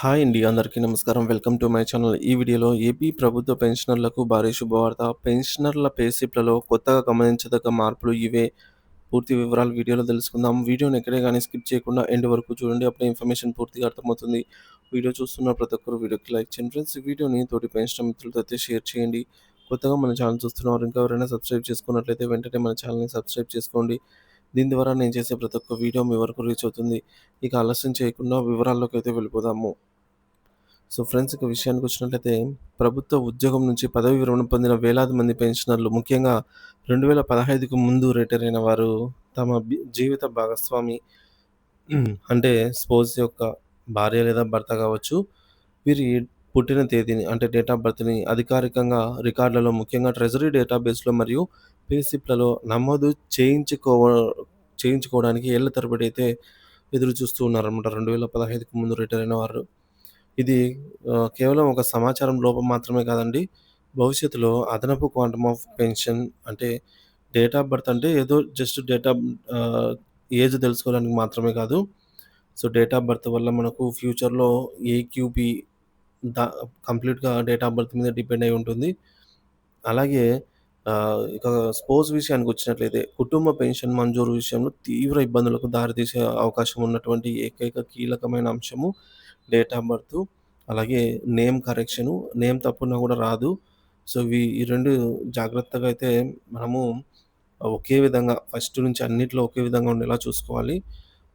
Hi అండి. అందరికీ నమస్కారం. Welcome to my channel. ఈ వీడియోలో ఏపీ ప్రభుత్వ పెన్షనర్లకు భారీ శుభవార్త. పెన్షనర్ల పేసిప్లలో కొత్తగా గమనించదగ్గ మార్పులు ఇవే. పూర్తి వివరాలు వీడియోలో తెలుసుకుందాం. వీడియోని ఎక్కడే కానీ స్కిప్ చేయకుండా ఎండ్ వరకు చూడండి. అప్పుడే ఇన్ఫర్మేషన్ పూర్తిగా అర్థమవుతుంది. వీడియో చూస్తున్న ప్రతి ఒక్కరు వీడియోకి లైక్ చేయండి ఫ్రెండ్స్. ఈ వీడియోని తోటి పెన్షనర్ మిత్రులతో అయితే షేర్ చేయండి. కొత్తగా మన ఛానల్ చూస్తున్నవారు ఇంకా ఎవరైనా సబ్స్క్రైబ్ చేసుకున్నట్లయితే వెంటనే మన ఛానల్‌ని సబ్స్క్రైబ్ చేసుకోండి. దీని ద్వారా నేను చేసే ప్రతి ఒక్క వీడియో మీ వరకు రీచ్ అవుతుంది. ఇక ఆలస్యం చేయకుండా వివరాల్లోకి అయితే వెళ్ళిపోదాము. సో ఫ్రెండ్స్ ఇక విషయానికి వచ్చినట్లయితే ప్రభుత్వ ఉద్యోగం నుంచి పదవి విరమణ పొందిన వేలాది మంది పెన్షనర్లు ముఖ్యంగా 2015కు ముందు రిటైర్ అయిన వారు తమ జీవిత భాగస్వామి అంటే స్పోజ్ యొక్క భార్య లేదా భర్త కావచ్చు. వీరి పుట్టిన తేదీని అంటే డేట్ ఆఫ్ బర్త్‌ని అధికారికంగా రికార్డులలో ముఖ్యంగా ట్రెజరీ డేటాబేస్‌లో మరియు పేసిప్లలో నమోదు చేయించుకోవ చేయించుకోవడానికి ఏళ్ళ తరబడి అయితే ఎదురు చూస్తూ ఉన్నారన్నమాట. 2015కు ముందు రిటైర్ అయిన వారు. ఇది కేవలం ఒక సమాచారం లోపం మాత్రమే కాదండి. భవిష్యత్తులో అదనపు క్వాంటమ్ ఆఫ్ పెన్షన్ అంటే డేట్ ఆఫ్ బర్త్ అంటే ఏదో జస్ట్ డేట్ ఆఫ్ ఏజ్ తెలుసుకోవడానికి మాత్రమే కాదు. సో డేట్ ఆఫ్ బర్త్ వల్ల మనకు ఫ్యూచర్‌లో ఏక్యూపీ దా కంప్లీట్‌గా డేట్ ఆఫ్ బర్త్ మీద డిపెండ్ అయి ఉంటుంది. అలాగే ఇక స్పోర్ట్స్ విషయానికి వచ్చినట్లయితే కుటుంబ పెన్షన్ మంజూరు విషయంలో తీవ్ర ఇబ్బందులకు దారితీసే అవకాశం ఉన్నటువంటి ఏకైక కీలకమైన అంశము డేట్ ఆఫ్ బర్త్. అలాగే నేమ్ కరెక్షను. నేమ్ తప్పున్నా కూడా రాదు. సో ఇవి ఈ రెండు జాగ్రత్తగా అయితే మనము ఒకే విధంగా ఫస్ట్ నుంచి అన్నిట్లో ఒకే విధంగా ఉండేలా చూసుకోవాలి.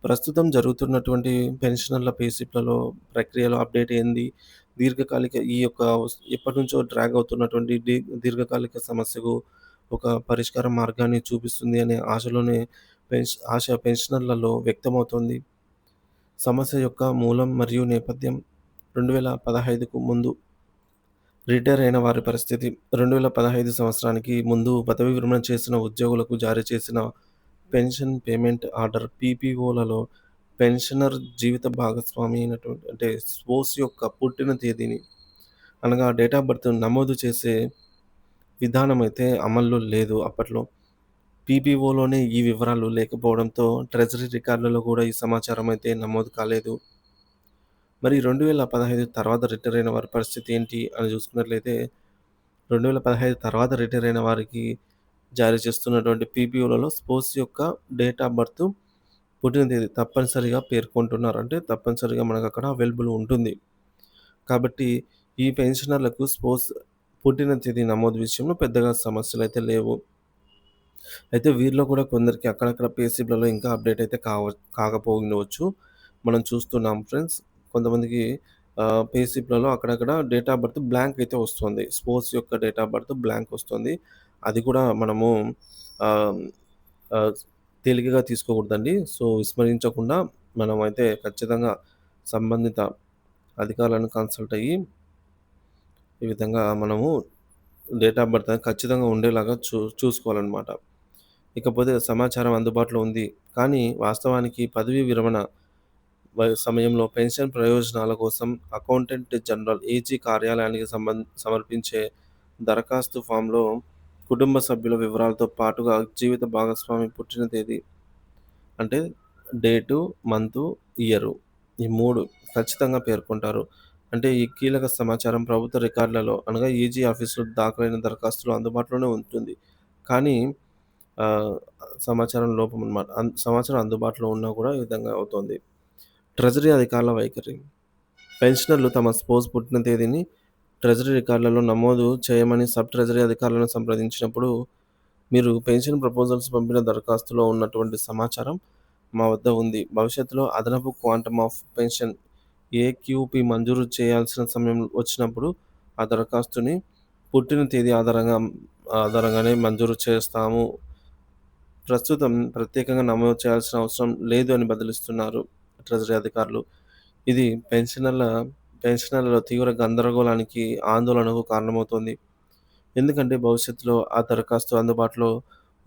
ప్రస్తుతం జరుగుతున్నటువంటి పెన్షనర్ల పేసిప్లలో ప్రక్రియలో అప్డేట్ ఏంది? దీర్ఘకాలిక ఈ యొక్క ఎప్పటి నుంచో డ్రాగ్ అవుతున్నటువంటి దీర్ఘకాలిక సమస్యకు ఒక పరిష్కార మార్గాన్ని చూపిస్తుంది అనే ఆశలోనే పెన్ష్ ఆశ పెన్షనర్లలో వ్యక్తమవుతోంది. సమస్య యొక్క మూలం మరియు నేపథ్యం 2015కు ముందు రిటైర్ అయిన వారి పరిస్థితి. 2015 సంవత్సరానికి ముందు పదవీ విరమణ చేసిన ఉద్యోగులకు జారీ చేసిన పెన్షన్ పేమెంట్ ఆర్డర్ పీపీఓలలో పెన్షనర్ జీవిత భాగస్వామి అయినటువంటి అంటే స్పోస్ యొక్క పుట్టిన తేదీని అనగా డేట్ ఆఫ్ బర్త్ నమోదు చేసే విధానం అయితే అమల్లో లేదు అప్పట్లో. పీపీఓలోనే ఈ వివరాలు లేకపోవడంతో ట్రెజరీ రికార్డులలో కూడా ఈ సమాచారం అయితే నమోదు కాలేదు. మరి 2015 తర్వాత రిటైర్ అయిన వారి పరిస్థితి ఏంటి అని చూసుకున్నట్లయితే 2015 తర్వాత రిటైర్ అయిన వారికి జారీ చేస్తున్నటువంటి పీపీఓలలో స్పోర్ట్స్ యొక్క డేట్ ఆఫ్ బర్త్, పుట్టిన తేదీ తప్పనిసరిగా పేర్కొంటున్నారు. అంటే తప్పనిసరిగా అక్కడ అవైలబుల్ ఉంటుంది. కాబట్టి ఈ పెన్షనర్లకు స్పోర్ట్స్ పుట్టిన తేదీ నమోదు విషయంలో పెద్దగా సమస్యలు అయితే లేవు. అయితే వీరిలో కూడా కొందరికి అక్కడక్కడ పే ఇంకా అప్డేట్ అయితే కావ కాకపోయిండవచ్చు. మనం చూస్తున్నాం ఫ్రెండ్స్. కొంతమందికి ఆహ్, అక్కడక్కడ డేట్ ఆఫ్ బర్త్ బ్లాంక్ అయితే వస్తుంది. స్పోర్ట్స్ యొక్క డేట్ ఆఫ్ బర్త్ బ్లాంక్ వస్తుంది. అది కూడా మనము తేలికగా తీసుకోకూడదండి. సో విస్మరించకుండా మనమైతే ఖచ్చితంగా సంబంధిత అధికారులను కన్సల్ట్ అయ్యి ఈ విధంగా మనము డేట్ ఆఫ్ బర్త్ ఖచ్చితంగా ఉండేలాగా చూ చూసుకోవాలన్నమాట. ఇకపోతే సమాచారం అందుబాటులో ఉంది. కానీ వాస్తవానికి పదవీ విరమణ సమయంలో పెన్షన్ ప్రయోజనాల కోసం అకౌంటెంట్ జనరల్ ఏజీ కార్యాలయానికి సంబంధ సమర్పించే దరఖాస్తు ఫామ్‌లో కుటుంబ సభ్యుల వివరాలతో పాటుగా జీవిత భాగస్వామి పుట్టిన తేదీ అంటే డేటు, మంతు, ఇయరు ఈ మూడు ఖచ్చితంగా పేర్కొంటారు. అంటే ఈ కీలక సమాచారం ప్రభుత్వ రికార్డులలో అనగా ఈజీ ఆఫీసులో దాఖలైన దరఖాస్తులు అందుబాటులోనే ఉంటుంది. కానీ ఆహ్, సమాచారం లోపం అన్నమాట. అన్ సమాచారం అందుబాటులో ఉన్నా కూడా ఈ విధంగా అవుతోంది. ట్రెజరీ అధికారుల వైఖరి. పెన్షనర్లు తమ స్పౌస్ పుట్టిన తేదీని ట్రెజరీ రికార్డులలో నమోదు చేయమని సబ్ ట్రెజరీ అధికారులను సంప్రదించినప్పుడు మీరు పెన్షన్ ప్రపోజల్స్ పంపిన దరఖాస్తులో ఉన్నటువంటి సమాచారం మా వద్ద ఉంది. భవిష్యత్తులో అదనపు క్వాంటమ్ ఆఫ్ పెన్షన్ ఏక్యూపీ మంజూరు చేయాల్సిన సమయం వచ్చినప్పుడు ఆ దరఖాస్తుని పుట్టిన తేదీ ఆధారంగా ఆధారంగానే మంజూరు చేస్తాము. ప్రస్తుతం ప్రత్యేకంగా నమోదు చేయాల్సిన అవసరం లేదు అని బదిలిస్తున్నారు ట్రెజరీ అధికారులు. ఇది పెన్షనర్ల పెన్షనర్లలో తీవ్ర గందరగోళానికి, ఆందోళనకు కారణమవుతోంది. ఎందుకంటే భవిష్యత్తులో ఆ దరఖాస్తు అందుబాటులో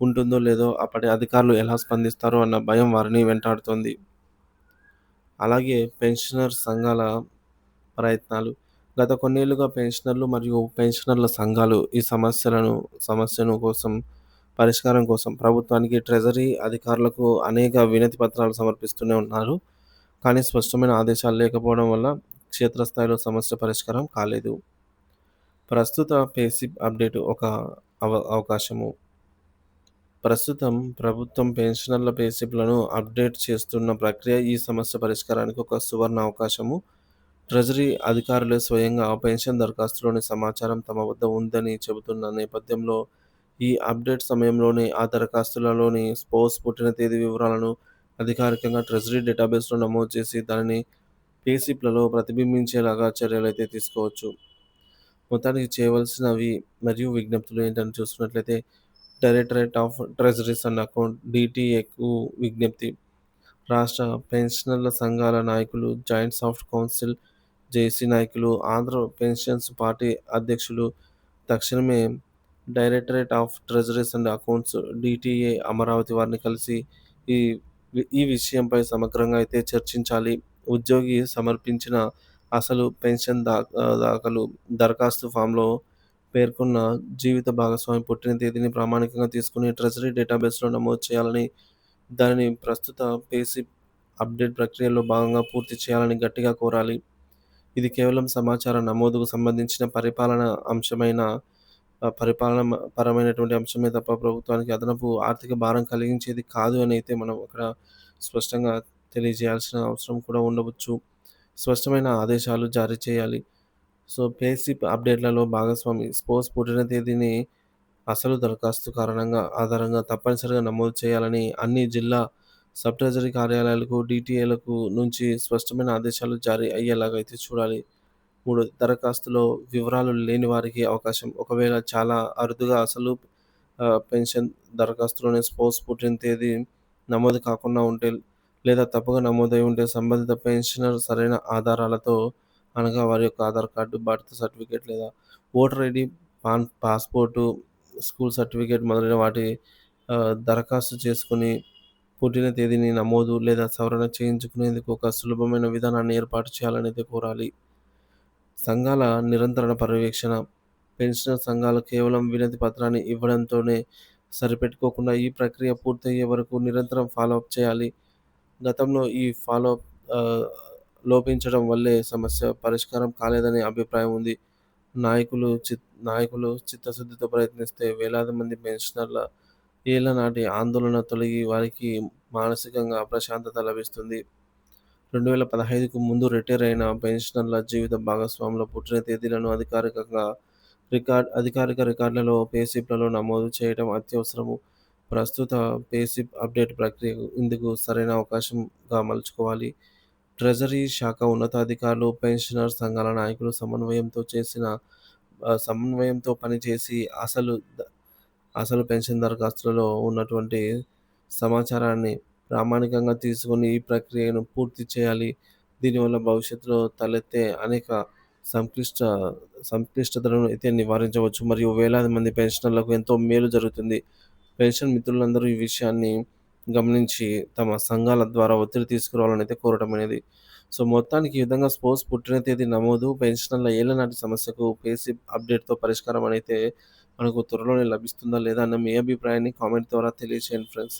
ఉంటుందో లేదో అప్పటి అధికారులు ఎలా స్పందిస్తారో అన్న భయం వారిని వెంటాడుతోంది. అలాగే పెన్షనర్ సంఘాల ప్రయత్నాలు. గత కొన్నేళ్ళుగా పెన్షనర్లు మరియు పెన్షనర్ల సంఘాలు ఈ సమస్యలను సమస్యను కోసం పరిష్కారం కోసం ప్రభుత్వానికి, ట్రెజరీ అధికారులకు అనేక వినతి పత్రాలు సమర్పిస్తూనే ఉన్నారు. కానీ స్పష్టమైన ఆదేశాలు లేకపోవడం వల్ల క్షేత్రస్థాయిలో సమస్య పరిష్కారం కాలేదు. ప్రస్తుత పేసిప్ అప్డేట్ ఒక అవ అవకాశము. ప్రస్తుతం ప్రభుత్వం పెన్షనర్ల పేసిప్‌లను అప్డేట్ చేస్తున్న ప్రక్రియ ఈ సమస్య పరిష్కారానికి ఒక సువర్ణ అవకాశము. ట్రెజరీ అధికారులే స్వయంగా పెన్షన్ దరఖాస్తులోని సమాచారం తమ వద్ద ఉందని చెబుతున్న నేపథ్యంలో ఈ అప్డేట్ సమయంలోనే ఆ దరఖాస్తులలోని స్పోర్ట్స్ పుట్టిన తేదీ వివరాలను అధికారికంగా ట్రెజరీ డేటాబేస్‌లో నమోదు చేసి దానిని పేసిప్‌లలో ప్రతిబింబించేలాగా చర్యలైతే తీసుకోవచ్చు. మొత్తానికి చేయవలసినవి మరియు విజ్ఞప్తులు ఏంటని చూసుకున్నట్లయితే directorate of treasuries and account డిటిఏకు విజ్ఞప్తి. రాష్ట్ర పెన్షనర్ల సంఘాల నాయకులు, జాయింట్ సాఫ్ట్ కౌన్సిల్ జేసీ నాయకులు, ఆంధ్ర పెన్షన్స్ పార్టీ అధ్యక్షులు తక్షణమే directorate of treasuries and accounts DTA Amaravati వారిని కలిసి ఈ ఈ విషయంపై సమగ్రంగా అయితే చర్చించాలి. ఉద్యోగి సమర్పించిన అసలు పెన్షన్ దా దాఖలు దరఖాస్తు ఫామ్‌లో పేర్కొన్న జీవిత భాగస్వామి పుట్టిన తేదీని ప్రామాణికంగా తీసుకుని ట్రెజరీ డేటాబేస్‌లో నమోదు చేయాలని, దానిని ప్రస్తుత పేసిప్ అప్డేట్ ప్రక్రియలో భాగంగా పూర్తి చేయాలని గట్టిగా కోరాలి. ఇది కేవలం సమాచార నమోదుకు సంబంధించిన పరిపాలన అంశమైన పరిపాలన పరమైనటువంటి అంశమే తప్ప ప్రభుత్వానికి అదనపు ఆర్థిక భారం కలిగించేది కాదు అని అయితే మనం అక్కడ స్పష్టంగా తెలియజేయాల్సిన అవసరం కూడా ఉండవచ్చు. స్పష్టమైన ఆదేశాలు జారీ చేయాలి. సో, పేసిప్ అప్డేట్‌లలో భాగస్వామి స్పోర్ట్స్ పుట్టిన తేదీని అసలు దరఖాస్తు కారణంగా ఆధారంగా తప్పనిసరిగా నమోదు చేయాలని అన్ని జిల్లా సబ్ ట్రెజరీ కార్యాలయాలకు, డిటిఏలకు నుంచి స్పష్టమైన ఆదేశాలు జారీ అయ్యేలాగా అయితే చూడాలి. మూడు దరఖాస్తులో వివరాలు లేని వారికి అవకాశం. ఒకవేళ చాలా అరుదుగా అసలు పెన్షన్ దరఖాస్తులోనే స్పోర్ట్స్ పుట్టిన తేదీ నమోదు కాకుండా ఉంటే లేదా తప్పుగా నమోదై ఉంటే సంబంధిత పెన్షనర్ సరైన ఆధారాలతో అనగా వారి యొక్క ఆధార్ కార్డు, బర్త్ సర్టిఫికేట్ లేదా voter ID PAN passport, school certificate మొదలైన వాటి దరఖాస్తు చేసుకొని పుట్టిన తేదీని నమోదు లేదా సవరణ చేయించుకునేందుకు ఒక సులభమైన విధానాన్ని ఏర్పాటు చేయాలని అయితే కోరాలి. సంఘాల నిరంతర పర్యవేక్షణ పెన్షనర్ సంఘాలు కేవలం వినతి పత్రాన్ని ఇవ్వడంతోనే సరిపెట్టుకోకుండా ఈ ప్రక్రియ పూర్తయ్యే వరకు నిరంతరం ఫాలోఅప్ చేయాలి. గతంలో ఈ ఫాలోఅప్ లోపించడం వల్లే సమస్య పరిష్కారం కాలేదనే అభిప్రాయం ఉంది. నాయకులు చిత్ నాయకులు చిత్తశుద్ధితో ప్రయత్నిస్తే వేలాది మంది పెన్షనర్ల ఏళ్ళ నాటి ఆందోళన తొలగి వారికి మానసికంగా ప్రశాంతత లభిస్తుంది. 2015కు ముందు రిటైర్ అయిన పెన్షనర్ల జీవిత భాగస్వాముల పుట్టిన తేదీలను అధికారికంగా రికార్డ్ అధికారిక రికార్డులలో పేసిప్‌లలో నమోదు చేయడం అత్యవసరము. ప్రస్తుత పేసిప్ అప్డేట్ ప్రక్రియకు ఇందుకు సరైన అవకాశంగా మలుచుకోవాలి. ట్రెజరీ శాఖ ఉన్నతాధికారులు, పెన్షనర్ సంఘాల నాయకులు సమన్వయంతో చేసిన సమన్వయంతో పనిచేసి అసలు అసలు పెన్షన్ దరఖాస్తులలో ఉన్నటువంటి సమాచారాన్ని ప్రామాణికంగా తీసుకొని ఈ ప్రక్రియను పూర్తి చేయాలి. దీనివల్ల భవిష్యత్తులో తలెత్తే అనేక సంక్లిష్ట సంక్లిష్టతలను అయితే నివారించవచ్చు. మరియు వేలాది మంది పెన్షనర్లకు ఎంతో మేలు జరుగుతుంది. పెన్షన్ మిత్రులందరూ ఈ విషయాన్ని గమనించి తమ సంఘాల ద్వారా ఒత్తిడి తీసుకురావాలని అయితే కోరటమైనది. సో, మొత్తానికి ఈ విధంగా స్పోర్ట్స్ పుట్టిన తేదీ నమోదు పెన్షనర్ల ఏళ్ళ నాటి సమస్యకు పేసిప్ అప్డేట్‌తో పరిష్కారం అయితే మనకు త్వరలోనే లభిస్తుందా లేదా అన్న మీ అభిప్రాయాన్ని కామెంట్ ద్వారా తెలియచేయండి friends.